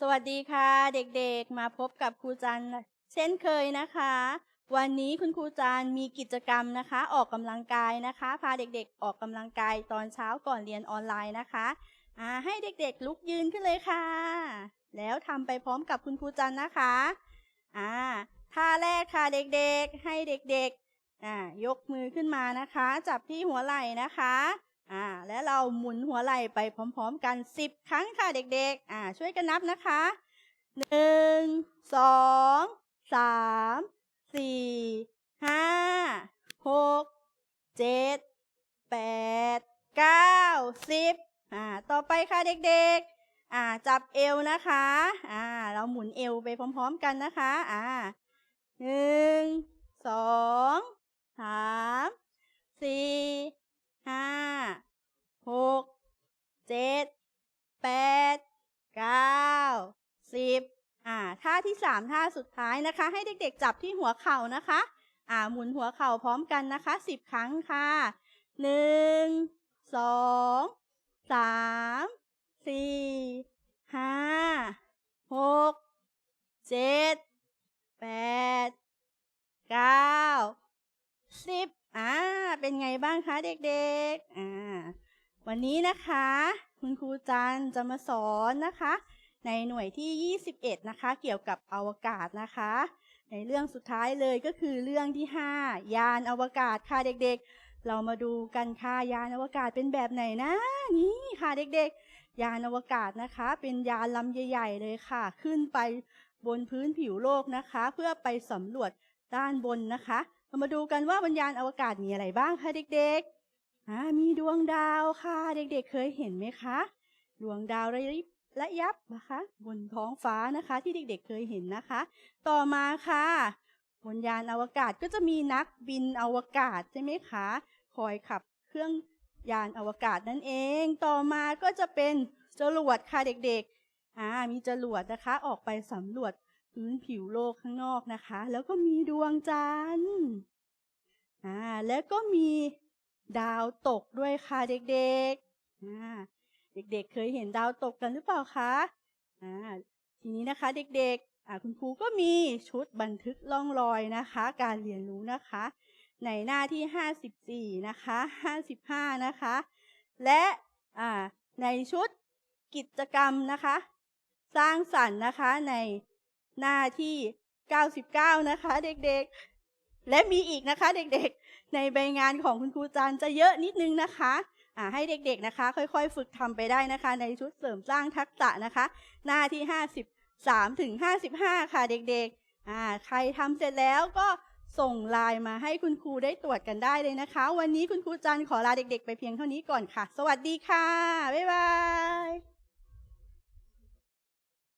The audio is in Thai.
สวัสดีค่ะเด็กๆ มาพบกับครูจันเช่นเคยนะคะ วันนี้คุณครูจันมีกิจกรรมนะคะ ออกกำลังกายนะคะ พาเด็กๆ ออกกำลังกายตอนเช้าก่อนเรียนออนไลน์นะคะอ่าให้เด็กๆลุกยืนขึ้นเลยค่ะ แล้วทำไปพร้อมกับคุณครูจันนะคะอ่าท่าแรกค่ะเด็กๆ ให้เด็กๆอ่ายกมือขึ้นมานะคะ จับที่หัวไหล่นะคะ อ่า และเราหมุนหัวไหล่ไปพร้อม ๆ กัน10ครั้งค่ะเด็กๆ อ่า ช่วยกันนับนะคะหนึ่งสองสามสี่ห้าหกเจ็ดแปดเก้าสิบอ่า ต่อไปค่ะเด็กๆ อ่า จับเอวนะคะ อ่า เราหมุนเอวไปพร้อม ๆ กันนะคะ อ่าหนึ่งสองสามสี่ห้าหกเจ็ดแปดเก้าสิบอ่า ท่าที่สามท่าสุดท้ายนะคะ ให้เด็กๆจับที่หัวเข่านะคะ อ่าหมุนหัวเข่าพร้อมกันนะคะสิบครั้งค่ะหนึ่งสองสามสี่ห้าหกเจ็ดแปดเก้าสิบอ่าเป็นไงบ้างคะเด็กๆอ่าวันนี้นะคะ คุณครูจันจะมาสอนนะคะ ในหน่วยที่ 21 นะคะ เกี่ยวกับอวกาศนะคะ ในเรื่องสุดท้ายเลยก็คือเรื่องที่ 5 ยานอวกาศค่ะเด็กๆ เรามาดูกันค่ะยานอวกาศเป็นแบบไหนนะ นี่ค่ะเด็กๆ ยานอวกาศนะคะ เป็นยานลำใหญ่ๆเลยค่ะ ขึ้นไปบนพื้นผิวโลกนะคะ เพื่อไปสำรวจด้านบนนะคะ เรามาดูกันว่าบนยานอวกาศมีอะไรบ้างคะเด็กๆมีดวงดาวค่ะ เด็กๆเคยเห็นไหมคะ ดวงดาวระยิบ และยับนะคะ บนท้องฟ้านะคะที่เด็กๆเคยเห็นนะคะ ต่อมาค่ะ บนยานอวกาศก็จะมีนักบินอวกาศใช่ไหมคะคอยขับเครื่องยานอวกาศนั่นเอง ต่อมาก็จะเป็นจรวดค่ะเด็กๆอ่ามีจรวดนะคะออกไปสำรวจพื้นผิวโลกข้างนอกนะคะ แล้วก็มีดวงจันทร์อ่าแล้วก็มีดาวตกด้วยค่ะเด็กๆอ่า เด็กๆเคยเห็นดาวตกกันหรือเปล่าคะอ่าทีนี้นะคะเด็กๆคุณครูก็มีชุดบันทึกล่องรอยนะคะ การเรียนรู้นะคะ ในหน้าที่ 54 นะคะ 55 นะคะ และในชุดกิจกรรมนะคะ สร้างสรรค์นะคะในหน้าที่ 99 นะคะ เด็กๆ และมีอีกนะคะเด็กๆ ในใบงานของคุณครูจันจะเยอะนิดนึงนะคะ ให้เด็กๆนะคะ ค่อยๆ ฝึกทำไปได้นะคะ ในชุดเสริมสร้างทักษะนะคะ หน้าที่ 53ถึง55 ค่ะเด็กๆอ่าใครทำเสร็จแล้วก็ส่งไลน์มาให้คุณครูได้ตรวจกันได้เลยนะคะ วันนี้คุณครูจันขอลาเด็กๆ ไปเพียงเท่านี้ก่อนค่ะ สวัสดีค่ะ บ๊ายบาย